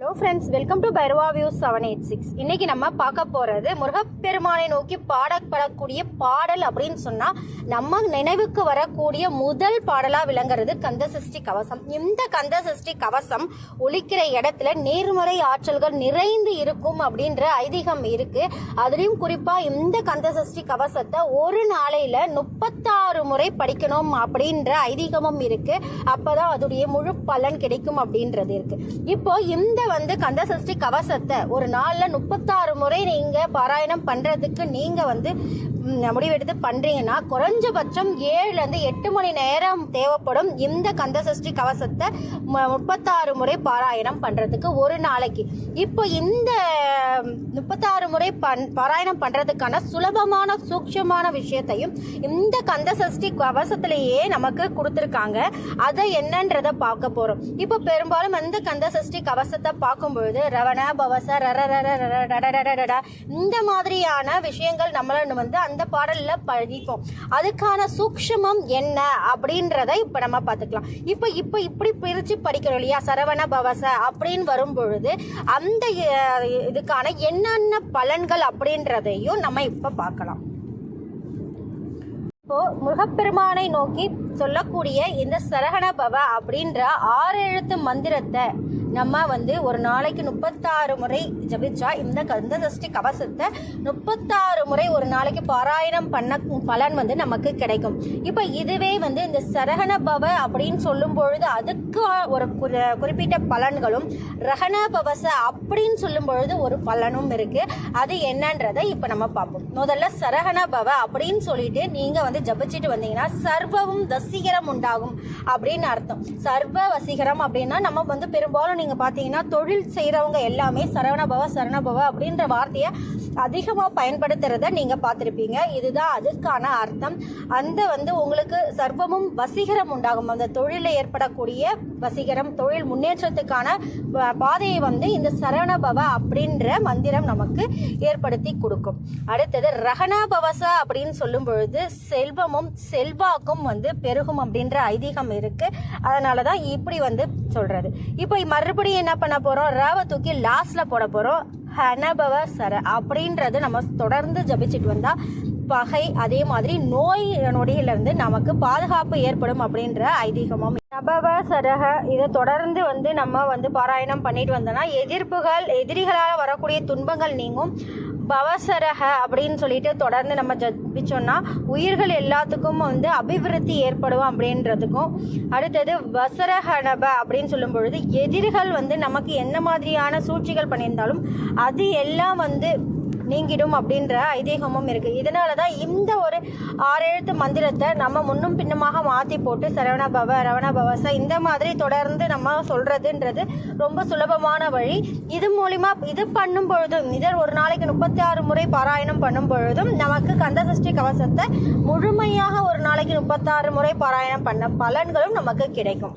Hello friends welcome to Bhairava views seven eight six இன்னைக்கு நம்ம பார்க்க போறது முருகப்பெருமானை நோக்கி பாடப்படக்கூடிய பாடல் அப்படின்னு சொன்னா நம்ம நினைவுக்கு வரக்கூடிய முதல் பாடலா விளங்குறது கந்த சஷ்டி கவசம். இந்த கந்த சஷ்டி கவசம் ஒழிக்கிற இடத்துல நேர்மறை ஆற்றல்கள் நிறைந்து இருக்கும் அப்படின்ற ஐதீகம் இருக்கு. அதுலயும் குறிப்பா இந்த கந்த சஷ்டி கவசத்தை ஒரு நாளையில முப்பத்தாறு முறை படிக்கணும் அப்படின்ற ஐதீகமும் இருக்கு. அப்பதான் அதோடைய முழு பலன் கிடைக்கும் அப்படின்றது இருக்கு. இப்போ இந்த வந்து கந்த சஷ்டி கவசத்தை ஒரு நாளில் முப்பத்தாறு முறை நீங்கள் பாராயணம் பண்ணுறதுக்கு நீங்கள் வந்து முடிவெடுத்து பண்ணுறீங்கன்னா குறைஞ்சபட்சம் ஏழுலேருந்து எட்டு மணி நேரம் தேவைப்படும் இந்த கந்த சஷ்டி கவசத்தை முப்பத்தாறு முறை பாராயணம் பண்ணுறதுக்கு ஒரு நாளைக்கு. இப்போ இந்த முப்பத்தாறு முறை பண் பாராயணம் பண்ணுறதுக்கான சுலபமான சூக்ஷமான விஷயத்தையும் இந்த கந்த சஷ்டி கவசத்திலேயே நமக்கு கொடுத்துருக்காங்க. அதை என்னன்றதை பார்க்க போகிறோம் இப்போ பெரும்பாலும் இந்த கந்த சஷ்டி கவசத்தை பார்க்கும்பொழுது ரவண பவச ரர ரர இந்த மாதிரியான விஷயங்கள் நம்மள வந்து அந்த பாடலில் படிப்போம் அதுக்கான சூக்ஷமம் என்ன அப்படின்றத இப்போ நம்ம பார்த்துக்கலாம். இப்போ இப்போ இப்படி பிரித்து படிக்கிறோம் இல்லையா? சரவண பவச அப்படின்னு வரும் பொழுது அந்த இதுக்கான என்னென்ன பலன்கள் அப்படின்றதையும் நம்ம இப்போ பார்க்கலாம். இப்போ முருகப்பெருமானை நோக்கி சொல்லக்கூடிய இந்த சரகண பவ அப்படின்ற ஆறு எழுத்து மந்திரத்தை நம்ம வந்து ஒரு நாளைக்கு முப்பத்தாறு முறை ஜபிச்சா இந்த கந்த சஷ்டி கவசத்தை முப்பத்தாறு முறை ஒரு நாளைக்கு பாராயணம் பண்ண பலன் வந்து நமக்கு கிடைக்கும். இப்போ இதுவே வந்து இந்த சரகண பவ அப்படின்னு சொல்லும் பொழுது அதுக்கு ஒரு குறிப்பிட்ட பலன்களும் ரகண பவச அப்படின்னு சொல்லும் பொழுது ஒரு பலனும் இருக்கு. அது என்னன்றதை இப்போ நம்ம பார்ப்போம். முதல்ல சரகண பவ அப்படின்னு சொல்லிட்டு நீங்க வந்து ஜபிச்சுட்டு வந்தீங்கன்னா சர்வமும் வசீகரம் உண்டாகும் அப்படின்னு அர்த்தம். சர்வ வசீகரம் அப்படின்னா நம்ம வந்து பெரும்பாலும் நீங்க பாத்தீங்கன்னா தொழில் செய்கிறவங்க எல்லாமே சரவணபவ சரணபவ அப்படின்ற வார்த்தையை அதிகமாக பயன்படுத்துறத நீங்க பார்த்துருப்பீங்க இதுதான் அதுக்கான அர்த்தம். அந்த வந்து உங்களுக்கு சர்வமும் வசீகரம் உண்டாகும். அந்த தொழிலில் ஏற்படக்கூடிய வசீகரம் தொழில் முன்னேற்றத்துக்கான பாதையை வந்து இந்த சரவணபவ அப்படின்ற மந்திரம் நமக்கு ஏற்படுத்தி கொடுக்கும். அடுத்தது ரகணபவச அப்படின்னு சொல்லும் பொழுது செல்வமும் செல்வாக்கும் வந்து பெருகும் அப்படின்ற ஐதீகம் இருக்கு. அதனால தான் இப்படி வந்து சொல்றது. இப்போ மறுபடியும் என்ன பண்ண போறோம்? ரவ தூக்கி லாஸ்ட்ல போட போறோம். ஹனபவ சர அப்படின்றது நம்ம தொடர்ந்து ஜபிச்சுட்டு வந்தா பகை அதே மாதிரி நோய் நொடியிலிருந்து நமக்கு பாதுகாப்பு ஏற்படும் அப்படின்ற ஐதீகமும். நபவ சரக இதை தொடர்ந்து வந்து நம்ம வந்து பாராயணம் பண்ணிட்டு வந்தோம்னா எதிர்ப்புகள் எதிரிகளால் வரக்கூடிய துன்பங்கள் நீங்கும். பவசரக அப்படின்னு சொல்லிட்டு தொடர்ந்து நம்ம ஜபிச்சோம்னா உயிர்கள் எல்லாத்துக்கும் வந்து அபிவிருத்தி ஏற்படும் அப்படின்றதுக்கும். அடுத்தது வசரகணப அப்படின்னு சொல்லும் பொழுது எதிரிகள் வந்து நமக்கு என்ன மாதிரியான சூழ்ச்சிகள் பண்ணியிருந்தாலும் அது எல்லாம் வந்து நீங்கிடும் அப்படின்ற ஐதீகமும் இருக்கு. இதனால தான் இந்த ஒரு ஆறெழுத்து மந்திரத்தை நம்ம முன்னும் பின்னுமாக மாற்றி போட்டு சரவண பவ ரவண பவச இந்த மாதிரி தொடர்ந்து நம்ம சொல்றதுன்றது ரொம்ப சுலபமான வழி. இது மூலிமா இது பண்ணும் பொழுதும் இதை ஒரு நாளைக்கு முப்பத்தி ஆறு முறை பாராயணம் பண்ணும் பொழுதும் நமக்கு கந்தசஷ்டி கவசத்தை முழுமையாக ஒரு நாளைக்கு முப்பத்தாறு முறை பாராயணம் பண்ண பலன்களும் நமக்கு கிடைக்கும்.